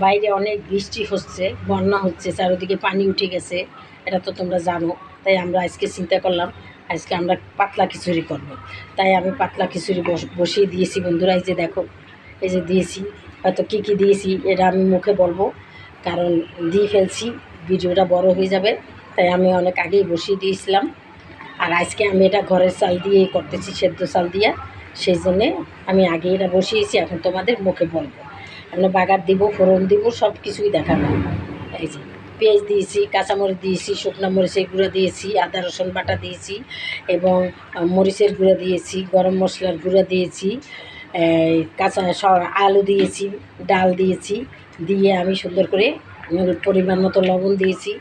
বাইরে অনেক বৃষ্টি হচ্ছে, বন্যা হচ্ছে, চারিদিকে পানি উঠে গেছে, এটা তো তোমরা জানো। তাই আমরা আজকে চিন্তা করলাম, আজকে আমরা পাতলা খিচুড়ি করব। তাই আমি পাতলা খিচুড়ি বস- বসিয়ে দিয়েছি বন্ধুরা, এই যে দেখো, এই যে দিয়েছি, হয়তো কী কী দিয়েছি এটা আমি মুখে বলব, কারণ দিয়ে ফেলছি, ভিডিওটা বড় হয়ে যাবে, তাই আমি অনেক আগেই বসিয়ে দিয়েছিলাম। আর আজকে আমি এটা ঘরের চাল দিয়েই করতেছি, সেদ্ধ চাল দিয়ে, সেই জন্যে আমি আগে এটা বসিয়েছি, এখন তোমাদের মুখে বলব। আমরা বাগার দিব, ফোড়ন দিব সব কিছুই দেখাবো। এই যে পেঁয়াজ দিয়েছি, কাঁচামরিচ দিয়েছি, শুকনো মরিচের গুঁড়ো দিয়েছি, আদা, রসুন বাটা দিয়েছি এবং মরিচের গুঁড়ো দিয়েছি, গরম মশলার গুঁড়ো দিয়েছি কাঁচা আলু দিয়েছি, ডাল দিয়েছি, দিয়ে আমি সুন্দর করে পরিমাণ মতো লবণ দিয়েছি,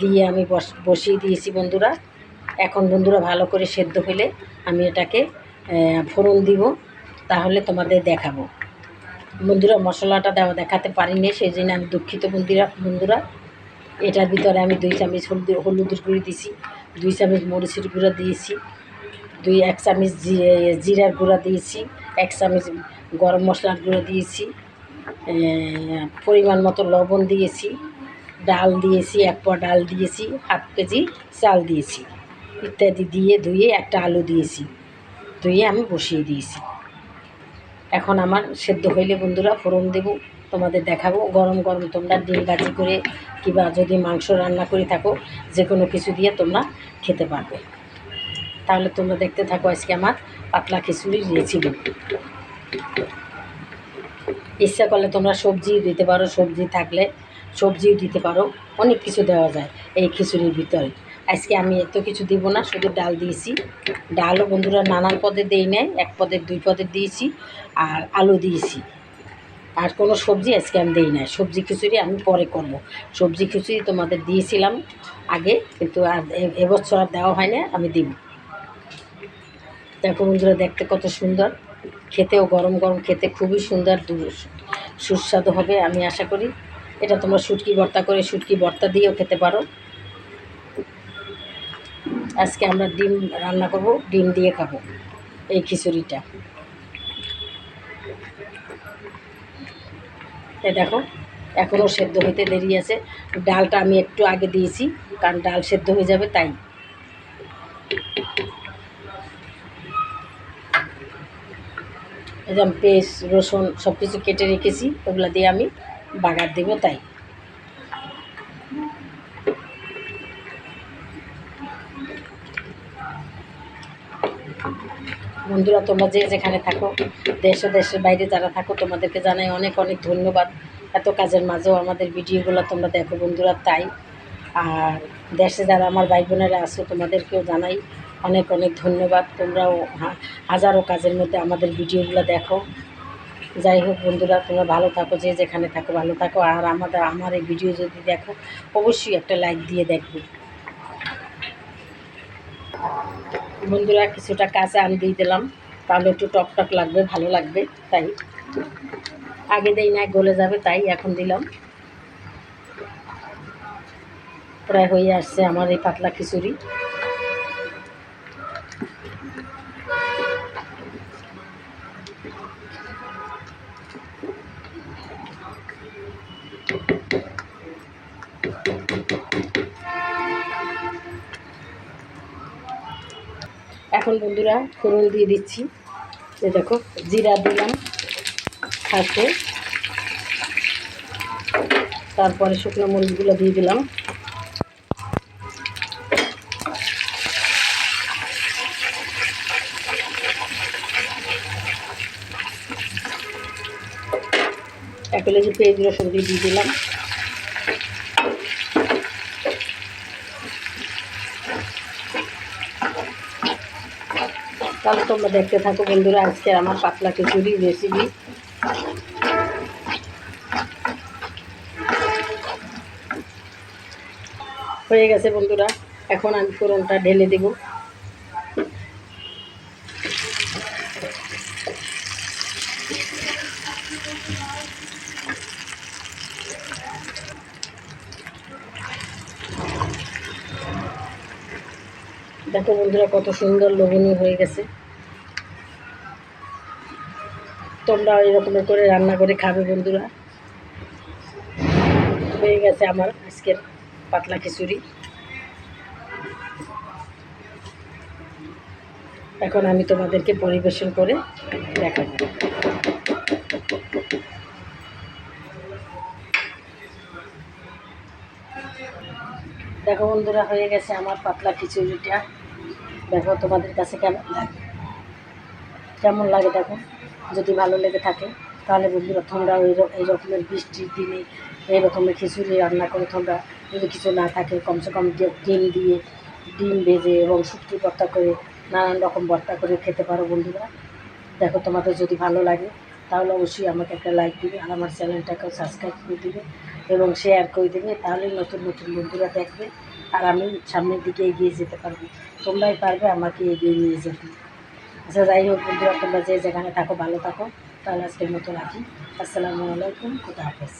দিয়ে আমি বস, বসিয়ে দিয়েছি বন্ধুরা। এখন বন্ধুরা ভালো করে সেদ্ধ হলে আমি এটাকে ফোড়ন দিব, তাহলে তোমাদের দেখাবো। বন্ধুরা, মশলাটা দেওয়া দেখাতে পারিনি সেই জন্য আমি দুঃখিত বন্ধুরা বন্ধুরা। এটার ভিতরে আমি দুই চামচ হলুদ হলুদের গুঁড়ি দিয়েছি দুই চামচ মরিচের গুঁড়া দিয়েছি, দুই এক চামচ জিরার গুঁড়া দিয়েছি, এক চামচ গরম মশলার গুঁড়ো দিয়েছি পরিমাণ মতো লবণ দিয়েছি, ডাল দিয়েছি, এক পোয়া ডাল দিয়েছি, হাফ কেজি চাল দিয়েছি। ইত্যাদি দিয়ে ধুয়ে একটা আলু দিয়েছি, ধুয়ে আমি বসিয়ে দিয়েছি। এখন আমার সেদ্ধ হইলে বন্ধুরা ফোড়ন দেবো, তোমাদের দেখাবো। গরম গরম তোমরা ডিম ভাজি করে কিবা যদি মাংস রান্না করে থাকো যে কোনো কিছু দিয়ে তোমরা খেতে পারবে। তাহলে তোমরা দেখতে থাকো আজকে আমার পাতলা খিচুড়ির রেসিপি ইচ্ছা করলে তোমরা সবজিও দিতে পারো, সবজি থাকলে সবজিও দিতে পারো, অনেক কিছু দেওয়া যায় এই খিচুড়ির ভিতরে। আজকে আমি এত কিছু দিব না, শুধু ডাল দিয়েছি। ডালও বন্ধুরা নানান পদে দেই নাই, এক পদের দুই পদের দিয়েছি আর আলু দিয়েছি। আর কোনো সবজি আজকে আমি দিই না সবজি খিচুড়ি আমি পরে করব। সবজি খিচুড়ি তোমাদের দিয়েছিলাম আগে, কিন্তু আর এবছর আর দেওয়া হয় না, আমি দিব। দেখো বন্ধুরা, দেখতে কত সুন্দর। খেতেও গরম গরম, খেতে খুবই সুন্দর সুস্বাদু হবে আমি আশা করি। এটা তোমরা শুটকি ভর্তা করে শুটকি ভর্তা দিয়েও খেতে পারো। আজকে আমরা ডিম রান্না করব, ডিম দিয়ে খাব এই খিচুড়িটা। এ দেখো এখনও সেদ্ধ হতে দেরি আছে। ডালটা আমি একটু আগে দিয়েছি, কারণ ডাল সেদ্ধ হয়ে যাবে তাই। যে পেস্ট, রসুন সব কিছু কেটে রেখেছি, ওগুলো দিয়ে আমি বাগার দেবো তাই। বন্ধুরা, তোমরা যে যেখানে থাকো, দেশ ও দেশের বাইরে যারা থাকো, তোমাদেরকে জানাই অনেক অনেক ধন্যবাদ। এত কাজের মাঝেও আমাদের ভিডিওগুলো তোমরা দেখো বন্ধুরা, তাই। আর দেশে যারা আমার ভাই বোনেরা আছো, তোমাদেরকেও জানাই অনেক অনেক ধন্যবাদ। তোমরাও হাজারো কাজের মধ্যে আমাদের ভিডিওগুলো দেখো। যাই হোক বন্ধুরা, তোমরা ভালো থাকো, যে যেখানে থাকো, ভালো থাকো। আর আমাদের, আমার এই ভিডিও যদি দেখো, অবশ্যই একটা লাইক দিয়ে দেখবে। বন্ধুরা, কিছুটা কাঁচা আম দিয়ে দিলাম। তাহলে একটু টক টক লাগবে, ভালো লাগবে, তাই। আগে দেই না গলে যাবে, তাই এখন দিলাম। প্রায় হয়ে আসছে আমার এই পাতলা খিচুড়ি। এখন বন্ধুরা ফোড়ন দিয়ে দিচ্ছি। এই দেখো, জিরা দিলাম ফার্স্টে তারপরে শুকনো মরিচগুলো দিয়ে দিলাম। এক লেগে পেঁয়াজ রসুন দিয়ে দিয়ে দিলাম। তাহলে তোমরা দেখতে থাকো বন্ধুরা, আজকে আমার পাতলা খিচুড়ি রেসিপি হয়ে গেছে বন্ধুরা, এখন আমি ফোড়নটা ঢেলে দেব। দেখো বন্ধুরা কত সুন্দর লোভনীয় হয়ে গেছে। তোমরা এরকম করে রান্না করে খাবে বন্ধুরা। হয়ে গেছে আমার আজকের পাতলা খিচুড়ি। এখন আমি তোমাদেরকে পরিবেশন করে দেখাবো। দেখো বন্ধুরা, হয়ে গেছে আমার পাতলা খিচুড়িটা। দেখো তোমাদের কাছে কেমন লাগে কেমন লাগে দেখো? যদি ভালো লেগে থাকে, তাহলে বন্ধুরা তোমরা ওই এই রকমের বৃষ্টির দিনে এই রকমের খিচুড়ি রান্না করে। তোমরা যদি কিছু না থাকে, কমসে কম ডিম দিয়ে ডিম ভেজে এবং শুটকি ভর্তা করে, নানান রকম ভর্তা করে খেতে পারো বন্ধুরা। দেখো তোমাদের যদি ভালো লাগে, তাহলে অবশ্যই আমাকে একটা লাইক দিবে আর আমার চ্যানেলটাকেও সাবস্ক্রাইব করে দিবে এবং শেয়ার করে দেবে। তাহলে নতুন নতুন বন্ধুরা দেখবে। আর আমি সামনের দিকে এগিয়ে যেতে পারব। তোমরাই পারবে আমাকে এগিয়ে নিয়ে যেতে। আচ্ছা যাই হোক বন্ধুরা, তোমরা যে যেখানে থাকো, ভালো থাকো। তাহলে আজকের মতো রাখি। আসসালামু আলাইকুম, খুদা হাফেজ।